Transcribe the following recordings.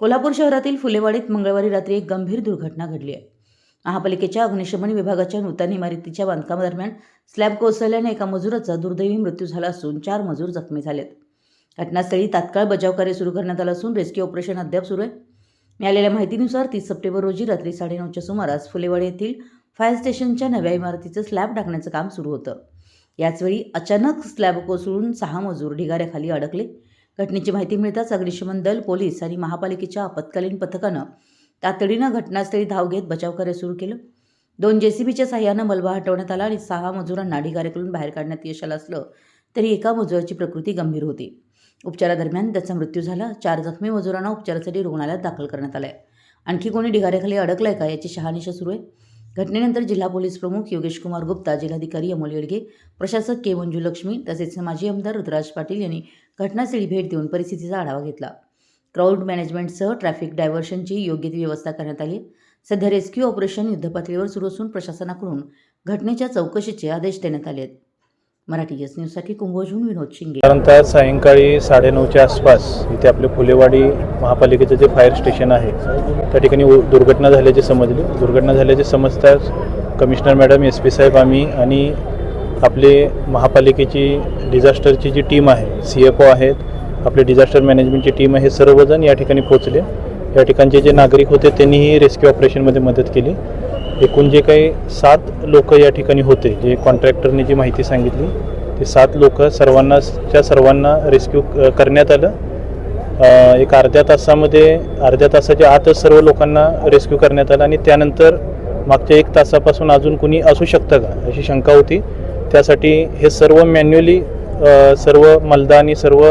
कोल्हापूर शहरातील फुलेवाडीत मंगळवारी रात्री एक गंभीर दुर्घटना घडली आहे. महापालिकेच्या अग्निशमन विभागाच्या नूतन इमारतीच्या बांधकामादरम्यान स्लॅब कोसळल्याने एका मजुराचा दुर्दैवी मृत्यू झाला असून चार मजूर जखमी झालेत. घटनास्थळी तात्काळ बचाव कार्य सुरू करण्यात आलं असून रेस्क्यू ऑपरेशन अद्याप सुरू आहे. मिळालेल्या माहितीनुसार तीस सप्टेंबर रोजी रात्री साडेनऊच्या सुमारास फुलेवाडी येथील फायर स्टेशनच्या नव्या इमारतीचं स्लॅब टाकण्याचं काम सुरू होतं. याचवेळी अचानक स्लॅब कोसळून सहा मजूर ढिगाऱ्याखाली अडकले. घटनेची माहिती मिळताच अग्निशमन दल पोलीस आणि महापालिकेच्या आपत्कालीन पथकानं तातडीनं घटनास्थळी धाव घेत बचावकार्य सुरू केलं. दोन जेसीबीच्या सहाय्यानं मलबा हटवण्यात आला आणि सहा मजुरांना ढिगाऱ्याकडून बाहेर काढण्यात यश आलं असलं तरी एका मजुराची प्रकृती गंभीर होती. उपचारादरम्यान त्याचा मृत्यू झाला. चार जखमी मजुरांना उपचारासाठी रुग्णालयात दाखल करण्यात आलं आहे आणखी कोणी ढिगाऱ्याखाली अडकलंय का याची शहानिशा सुरू आहे. घटनेनंतर जिल्हा पोलीस प्रमुख योगेश कुमार गुप्ता जिल्हाधिकारी अमोल येडगे प्रशासक के मंजुलक्ष्मी तसेच माजी आमदार रुद्राज पाटील यांनी घटनास्थळी भेट देऊन परिस्थितीचा आढावा घेतला. क्राऊड मॅनेजमेंटसह ट्रॅफिक डायव्हर्शनची योग्य ती व्यवस्था करण्यात आली. सध्या रेस्क्यू ऑपरेशन युद्धपातळीवर सुरू असून प्रशासनाकडून घटनेच्या चौकशीचे आदेश देण्यात आले आहेत. मराठी एस न्यूजसाठी कुंभोजून विनोद शिंगे. साधारणतः सायंकाळी साडेनऊच्या आसपास इथे आपले फुलेवाडी महापालिकेचं जे फायर स्टेशन आहे त्या ठिकाणी दुर्घटना झाल्याचे समजले. दुर्घटना झाल्याचे समजताच कमिशनर मॅडम एस पी साहेब आम्ही आणि आपले महापालिकेची डिझास्टरची जी टीम आहे सी एफ ओ आहेत आपले डिझास्टर मॅनेजमेंटची टीम आहे हे सर्वजण या ठिकाणी पोहोचले. या ठिकाणचे जे नागरिक होते त्यांनीही रेस्क्यू ऑपरेशनमध्ये मदत केली. एकूण जे काही सात लोक या ठिकाणी होते जे कॉन्ट्रॅक्टरने जी माहिती सांगितली ते सात लोक सर्वांना च्या सर्वांना रेस्क्यू करण्यात आलं. एक अर्ध्या तासामध्ये अर्ध्या तासाच्या आतच सर्व लोकांना रेस्क्यू करण्यात आलं आणि त्यानंतर मागच्या एक तासापासून अजून कुणी असू शकतं का अशी शंका होती. त्यासाठी हे सर्व मॅन्युअली सर्व मलदा आणि सर्व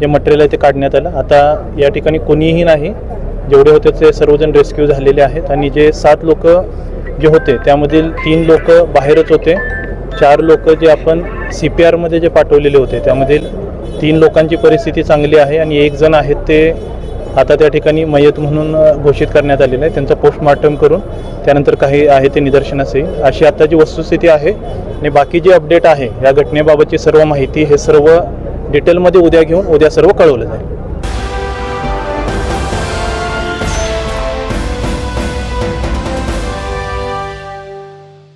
जे मटेरियल आहे ते काढण्यात आलं. आता या ठिकाणी कोणीही नाही. जेवढे होते ते सर्वजण रेस्क्यू झालेले आहेत आणि जे सात लोक जे होते. त्यामधील तीन लोक बाहेरच होते. चार लोक जे आपण सी पी आरमध्ये जे पाठवलेले होते त्यामधील तीन लोकांची परिस्थिती चांगली आहे आणि एक जण आहेत ते आता त्या ठिकाणी मयत म्हणून घोषित करण्यात आलेलं आहे. त्यांचा पोस्टमॉर्टम करून त्यानंतर काही आहे ते निदर्शनास येईल अशी आता जी वस्तुस्थिती आहे आणि बाकी जे अपडेट आहे या घटनेबाबतची सर्व माहिती हे सर्व डिटेलमध्ये उद्या घेऊन उद्या सर्व कळवलं जाईल.